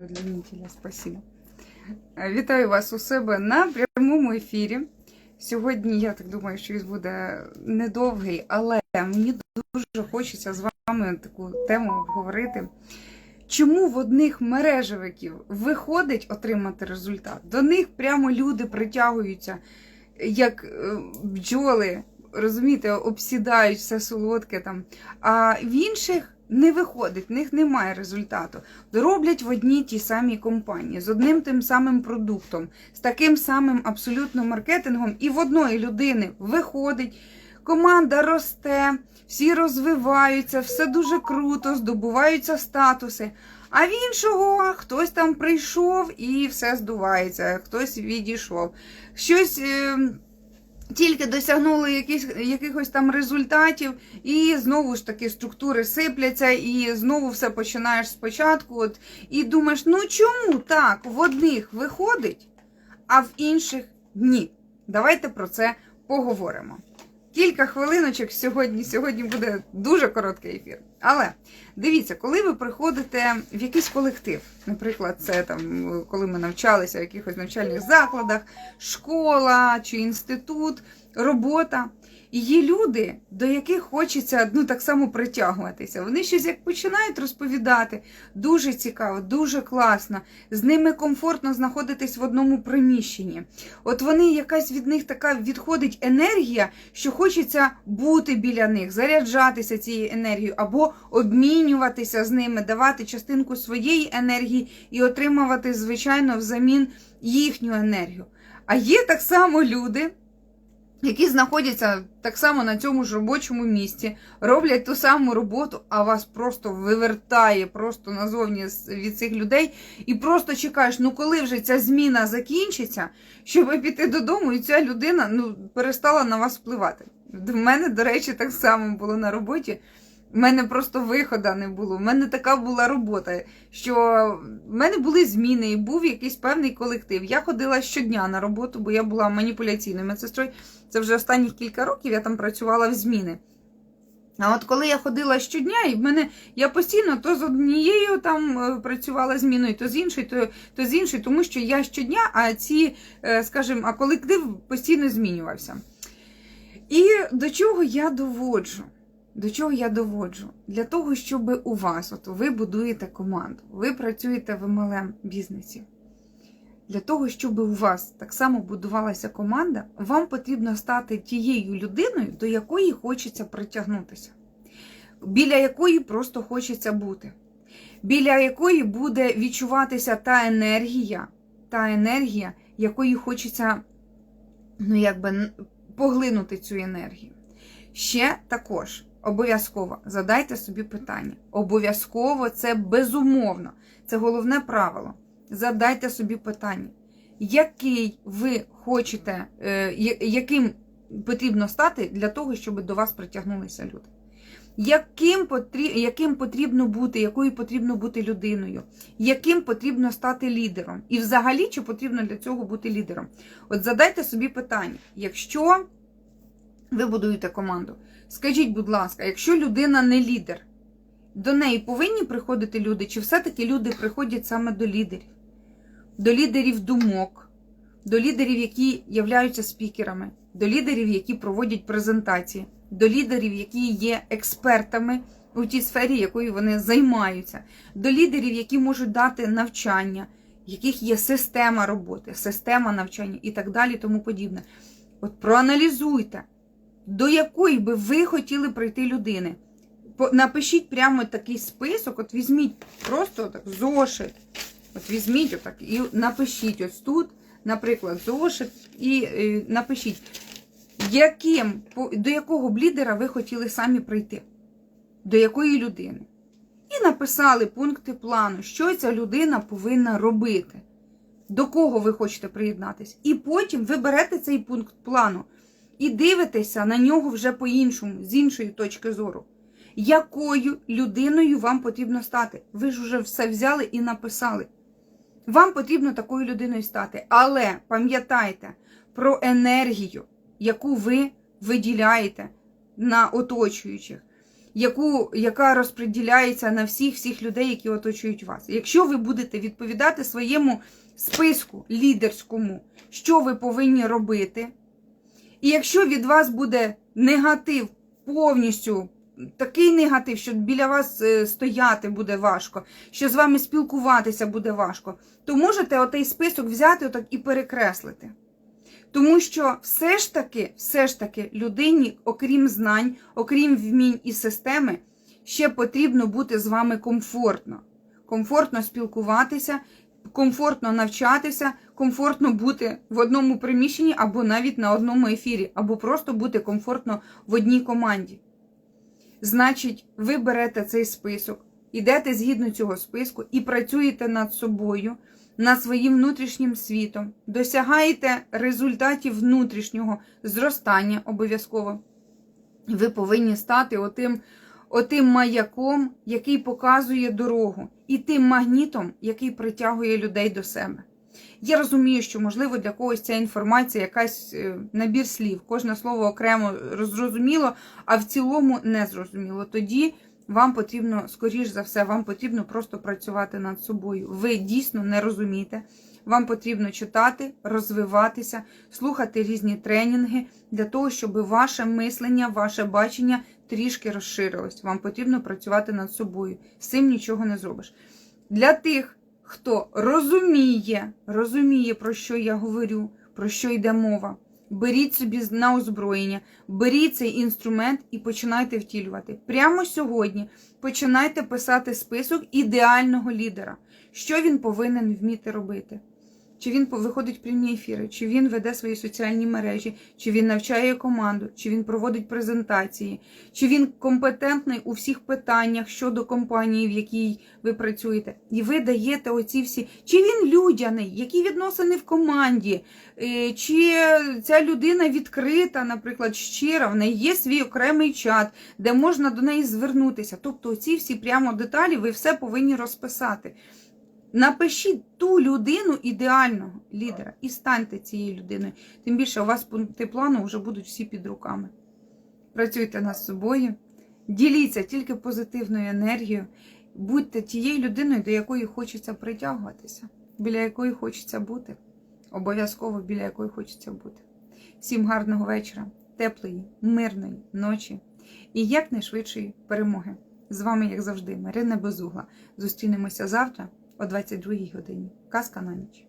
Удлинителя, спасибо. Вітаю вас у себе на прямому ефірі. Сьогодні я так думаю, що він буде недовгий, але мені дуже хочеться з вами таку тему обговорити. Чому в одних мережевиків виходить отримати результат? До них прямо люди притягуються, як е, бджоли, розумієте, обсідають все солодке там. А в інших не виходить, в них немає результату. Роблять в одній тій самій компанії з одним тим самим продуктом, з таким самим абсолютно маркетингом, і в одної людини виходить. Команда росте, всі розвиваються, все дуже круто, здобуваються статуси. А в іншого хтось там прийшов і все здувається, хтось відійшов. Щось е, тільки досягнули якісь, якихось там результатів, і знову ж таки структури сипляться, і знову все починаєш спочатку. От, і думаєш, ну чому так? В одних виходить, а в інших ні. Давайте про це поговоримо. Кілька хвилиночок сьогодні. Сьогодні буде дуже короткий ефір. Але дивіться, коли ви приходите в якийсь колектив, наприклад, це там, коли ми навчалися в якихось навчальних закладах, школа чи інститут, робота. І є люди, до яких хочеться ну, так само притягуватися. Вони щось як починають розповідати. Дуже цікаво, дуже класно. З ними комфортно знаходитись в одному приміщенні. От вони якась від них така відходить енергія, що хочеться бути біля них, заряджатися цією енергією, або обмінюватися з ними, давати частинку своєї енергії і отримувати, звичайно, взамін їхню енергію. А є так само люди які знаходяться так само на цьому ж робочому місці, роблять ту саму роботу, а вас просто вивертає просто назовні від цих людей, і просто чекаєш, ну коли вже ця зміна закінчиться, щоб піти додому, і ця людина ну, перестала на вас впливати. В мене, до речі, так само було на роботі. У мене просто виходу не було. У мене така була робота, що в мене були зміни, і був якийсь певний колектив. Я ходила щодня на роботу, бо я була маніпуляційною медсестрою. Це вже останніх кілька років я там працювала в зміни. А от коли я ходила щодня, і в мене я постійно то з однією там е, працювала зміною, то з іншою, то, то з іншою, тому що я щодня, а ці, е, скажімо, а колектив постійно змінювався. І до чого я доводжу? До чого я доводжу? Для того, щоб у вас, от ви будуєте команду, ви працюєте в MLM бізнесі. Для того, щоб у вас так само будувалася команда, вам потрібно стати тією людиною, до якої хочеться притягнутися, біля якої просто хочеться бути, біля якої буде відчуватися та енергія, та енергія, якої хочеться ну, якби, поглинути цю енергію. Ще також. Обов'язково задайте собі питання. Обов'язково це безумовно. Це головне правило. Задайте собі питання, який ви хочете, е, яким потрібно стати для того, щоб до вас притягнулися люди. Яким потрібно, яким потрібно бути, якою потрібно бути людиною, яким потрібно стати лідером? І взагалі, чи потрібно для цього бути лідером? От задайте собі питання, якщо ви будуєте команду, скажіть, будь ласка, якщо людина не лідер, до неї повинні приходити люди, чи все-таки люди приходять саме до лідерів? До лідерів думок, до лідерів, які являються спікерами, до лідерів, які проводять презентації, до лідерів, які є експертами у тій сфері, якою вони займаються, до лідерів, які можуть дати навчання, яких є система роботи, система навчання і так далі, тому подібне. От проаналізуйте, до якої би ви хотіли прийти людини. Напишіть прямо такий список, от візьміть просто так зошит. От візьміть отак і напишіть ось тут, наприклад, зошит, і е, напишіть, яким, до якого б лідера ви хотіли самі прийти, до якої людини. І написали пункти плану, що ця людина повинна робити, до кого ви хочете приєднатися. І потім ви берете цей пункт плану і дивитеся на нього вже по-іншому, з іншої точки зору. Якою людиною вам потрібно стати? Ви ж вже все взяли і написали. Вам потрібно такою людиною стати. Але пам'ятайте про енергію, яку ви виділяєте на оточуючих. яку, яка розподіляється на всіх всіх людей, які оточують вас. Якщо ви будете відповідати своєму списку лідерському, що ви повинні робити, і якщо від вас буде негатив повністю, такий негатив, що біля вас е, стояти буде важко, що з вами спілкуватися буде важко, то можете отей список взяти отак і перекреслити. Тому що все ж таки, все ж таки, людині, окрім знань, окрім вмінь і системи, ще потрібно бути з вами комфортно. Комфортно спілкуватися, комфортно навчатися, комфортно бути в одному приміщенні або навіть на одному ефірі, або просто бути комфортно в одній команді. Значить, ви берете цей список, ідете згідно цього списку і працюєте над собою, над своїм внутрішнім світом, досягаєте результатів внутрішнього зростання обов'язково. Ви повинні стати отим, отим маяком, який показує дорогу, і тим магнітом, який притягує людей до себе. Я розумію, що, можливо, для когось ця інформація якась е, набір слів, кожне слово окремо зрозуміло, а в цілому не зрозуміло. Тоді вам потрібно, скоріш за все, вам потрібно просто працювати над собою. Ви дійсно не розумієте. Вам потрібно читати, розвиватися, слухати різні тренінги для того, щоб ваше мислення, ваше бачення трішки розширилось. Вам потрібно працювати над собою. З цим нічого не зробиш. Для тих, хто розуміє, розуміє, про що я говорю, про що йде мова. Беріть собі на озброєння, беріть цей інструмент і починайте втілювати. Прямо сьогодні починайте писати список ідеального лідера, що він повинен вміти робити. Чи він виходить прямі ефіри, чи він веде свої соціальні мережі, чи він навчає команду, чи він проводить презентації, чи він компетентний у всіх питаннях щодо компанії, в якій ви працюєте. І ви даєте оці всі, чи він людяний, які відносини в команді, е, чи ця людина відкрита, наприклад, щира, в неї є свій окремий чат, де можна до неї звернутися. Тобто, ці всі прямо деталі ви все повинні розписати. Напишіть ту людину ідеального лідера і станьте цією людиною. Тим більше у вас пункти плану вже будуть всі під руками. Працюйте над собою, діліться тільки позитивною енергією, будьте тією людиною, до якої хочеться притягуватися, біля якої хочеться бути. Обов'язково біля якої хочеться бути. Всім гарного вечора, теплої, мирної ночі і якнайшвидшої перемоги. З вами, як завжди, Марина Безугла. Зустрінемося завтра о 22 годині. Казка на ніч.